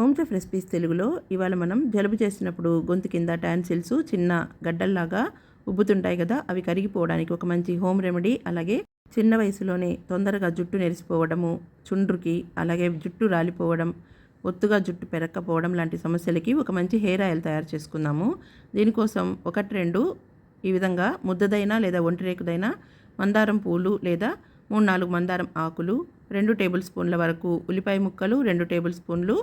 Home chef recipes తెలుగులో ఇవాళ మనం జలుబు చేసినప్పుడు గొంతు కింద టాన్సిల్స్ చిన్న గడ్డల్లాగా ఉబ్బుతుంటాయి కదా అవి కరిగిపోవడానికి ఒక మంచి హోమ్ రెమెడీ అలాగే చిన్న వయసులోనే తొందరగా జుట్టు నెరిసిపోవడము చుండ్రుకి అలాగే జుట్టు రాలిపోవడం ఒత్తుగా జుట్టు పెరక్కపోవడం లాంటి సమస్యలకి ఒక మంచి హెయిర్ ఆయిల్ తయారు చేసుకుందాము. దీనికోసం ఒకటి రెండు ఈ విధంగా ముద్దదైనా లేదా ఒంటిరేకుదైనా మందారం పూలు లేదా మూడు నాలుగు మందారం ఆకులు రెండు టేబుల్ స్పూన్ల వరకు ఉల్లిపాయ ముక్కలు రెండు టేబుల్ స్పూన్లు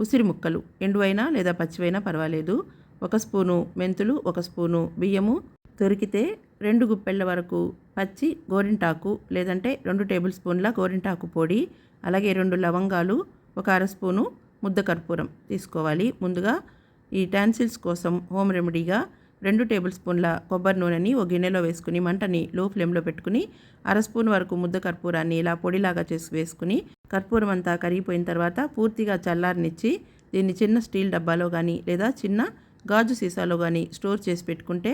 ఉసిరి ముక్కలు ఎండువైనా లేదా పచ్చివైనా పర్వాలేదు. ఒక స్పూను మెంతులు ఒక స్పూను బియ్యము. దొరికితే రెండు గుప్పెళ్ళ వరకు పచ్చి గోరింటాకు లేదంటే రెండు టేబుల్ స్పూన్ల గోరింటాకు పొడి అలాగే రెండు లవంగాలు ఒక అర స్పూను ముద్ద కర్పూరం తీసుకోవాలి. ముందుగా ఈ టాన్సిల్స్ కోసం హోమ్ రెమెడీగా రెండు టేబుల్ స్పూన్ల కొబ్బరి నూనెని ఒక గిన్నెలో వేసుకుని మంటని లో ఫ్లేమ్లో పెట్టుకుని అర స్పూన్ వరకు ముద్ద కర్పూరాన్ని ఇలా పొడిలాగా చేసి వేసుకుని కర్పూరం అంతా కరిగిపోయిన తర్వాత పూర్తిగా చల్లారనిచ్చి దీన్ని చిన్న స్టీల్ డబ్బాలో కానీ లేదా చిన్న గాజు సీసాలో కానీ స్టోర్ చేసి పెట్టుకుంటే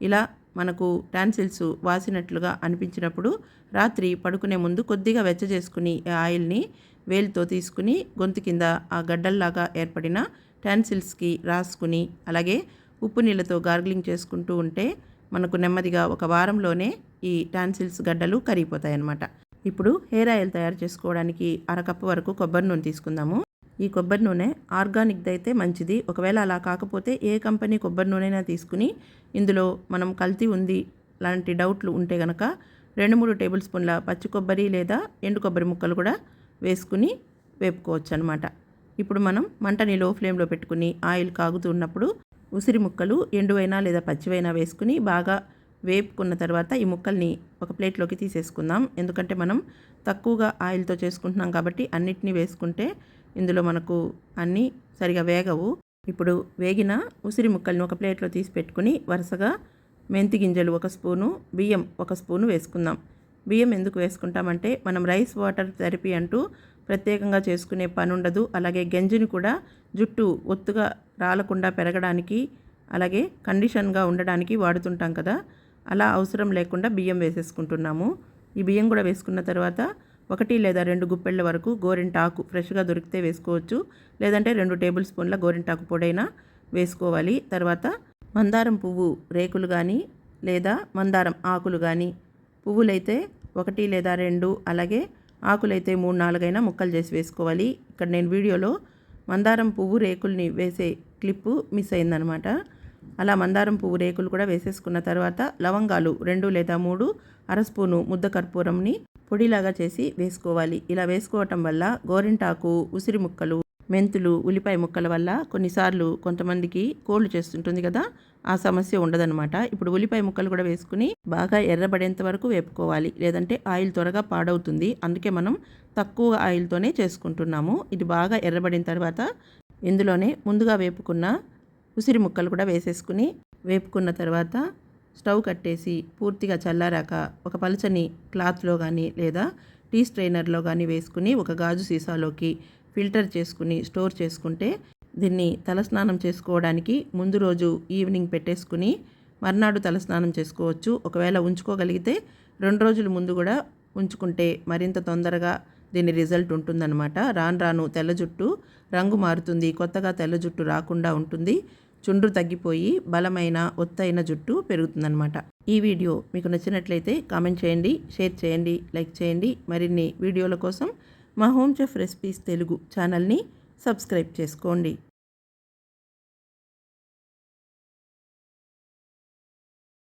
ఇలా మనకు టాన్సిల్స్ వాసినట్లుగా అనిపించినప్పుడు రాత్రి పడుకునే ముందు కొద్దిగా వెచ్చ చేసుకుని ఆయిల్ని వేలుతో తీసుకుని గొంతు కింద ఆ గడ్డల్లాగా ఏర్పడిన టాన్సిల్స్కి రాసుకుని అలాగే ఉప్పు నీళ్ళతో గార్గిలింగ్ చేసుకుంటూ ఉంటే మనకు నెమ్మదిగా ఒక వారంలోనే ఈ టాన్సిల్స్ గడ్డలు కరిగిపోతాయి అన్నమాట ఇప్పుడు హెయిర్ ఆయిల్ తయారు చేసుకోవడానికి అరకప్పు వరకు కొబ్బరి నూనె తీసుకుందాము. ఈ కొబ్బరి నూనె ఆర్గానిక్ది అయితే మంచిది. ఒకవేళ అలా కాకపోతే ఏ కంపెనీ కొబ్బరి నూనెనా తీసుకుని ఇందులో మనం కల్తీ ఉంది లాంటి డౌట్లు ఉంటే గనక రెండు మూడు టేబుల్ స్పూన్ల పచ్చి కొబ్బరి లేదా ఎండు కొబ్బరి ముక్కలు కూడా వేసుకుని వేపుకోవచ్చు అనమాట ఇప్పుడు మనం మంటని లో ఫ్లేమ్లో పెట్టుకుని ఆయిల్ కాగుతున్నప్పుడు ఉసిరి ముక్కలు ఎండువైనా లేదా పచ్చివైనా వేసుకుని బాగా వేపుకున్న తర్వాత ఈ ముక్కల్ని ఒక ప్లేట్లోకి తీసేసుకుందాం. ఎందుకంటే మనం తక్కువగా ఆయిల్తో చేసుకుంటున్నాం కాబట్టి అన్నిటినీ వేసుకుంటే ఇందులో మనకు అన్నీ సరిగా వేగవు. ఇప్పుడు వేగిన ఉసిరి ముక్కల్ని ఒక ప్లేట్లో తీసి పెట్టుకుని వరుసగా మెంతి గింజలు ఒక స్పూను బియ్యం ఒక స్పూను వేసుకుందాం. బియ్యం ఎందుకు వేసుకుంటామంటే మనం రైస్ వాటర్ థెరపీ అంటూ ప్రత్యేకంగా చేసుకునే పని ఉండదు అలాగే గంజిని కూడా జుట్టు ఒత్తుగా రాలకుండా పెరగడానికి అలాగే కండిషన్గా ఉండడానికి వాడుతుంటాం కదా. అలా అవసరం లేకుండా బియ్యం వేసేసుకుంటున్నాము. ఈ బియ్యం కూడా వేసుకున్న తర్వాత ఒకటి లేదా రెండు గుప్పెళ్ళ వరకు గోరింటాకు ఫ్రెష్గా దొరికితే వేసుకోవచ్చు. లేదంటే రెండు టేబుల్ స్పూన్ల గోరింటాకు పొడైనా వేసుకోవాలి. తర్వాత మందారం పువ్వు రేకులు కానీ లేదా మందారం ఆకులు కానీ పువ్వులైతే ఒకటి లేదా రెండు అలాగే ఆకులైతే మూడు నాలుగైనా ముక్కలు చేసి వేసుకోవాలి. ఇక్కడ నేను వీడియోలో మందారం పువ్వు రేకుల్ని వేసే క్లిప్పు మిస్ అయిందనమాట. అలా మందారం పువ్వు రేకులు కూడా వేసేసుకున్న తర్వాత లవంగాలు రెండు లేదా మూడు అర స్పూను ముద్ద కర్పూరంని పొడిలాగా చేసి వేసుకోవాలి. ఇలా వేసుకోవటం వల్ల గోరింటాకు ఉసిరి ముక్కలు మెంతులు ఉల్లిపాయ ముక్కల వల్ల కొన్నిసార్లు కొంతమందికి కోల్డ్ చేస్తుంటుంది కదా ఆ సమస్య ఉండదనమాట. ఇప్పుడు ఉల్లిపాయ ముక్కలు కూడా వేసుకుని బాగా ఎర్రబడేంత వరకు వేపుకోవాలి. లేదంటే ఆయిల్ త్వరగా పాడవుతుంది. అందుకే మనం తక్కువ ఆయిల్తోనే చేసుకుంటున్నాము. ఇది బాగా ఎర్రబడిన తర్వాత ఇందులోనే ముందుగా వేపుకున్న ఉసిరి ముక్కలు కూడా వేసేసుకుని వేపుకున్న తర్వాత స్టవ్ కట్టేసి పూర్తిగా చల్లారాక ఒక పలచని క్లాత్లో కానీ లేదా టీ స్ట్రైనర్లో కానీ వేసుకుని ఒక గాజు సీసాలోకి ఫిల్టర్ చేసుకుని స్టోర్ చేసుకుంటే దీన్ని తలస్నానం చేసుకోవడానికి ముందు రోజు ఈవినింగ్ పెట్టేసుకుని మర్నాడు తలస్నానం చేసుకోవచ్చు. ఒకవేళ ఉంచుకోగలిగితే రెండు రోజుల ముందు కూడా ఉంచుకుంటే మరింత తొందరగా దీని రిజల్ట్ ఉంటుందన్నమాట. రాను రాను తెల్ల జుట్టు రంగు మారుతుంది. కొత్తగా తెల్ల జుట్టు రాకుండా ఉంటుంది. చుండ్రు తగ్గిపోయి బలమైన ఒత్తైన జుట్టు పెరుగుతుందన్నమాట. ఈ వీడియో మీకు నచ్చినట్లయితే కామెంట్ చేయండి షేర్ చేయండి లైక్ చేయండి. మరిన్ని వీడియోల కోసం మా హోమ్ చెఫ్ రెసిపీస్ తెలుగు ఛానల్ని సబ్స్క్రైబ్ చేసుకోండి.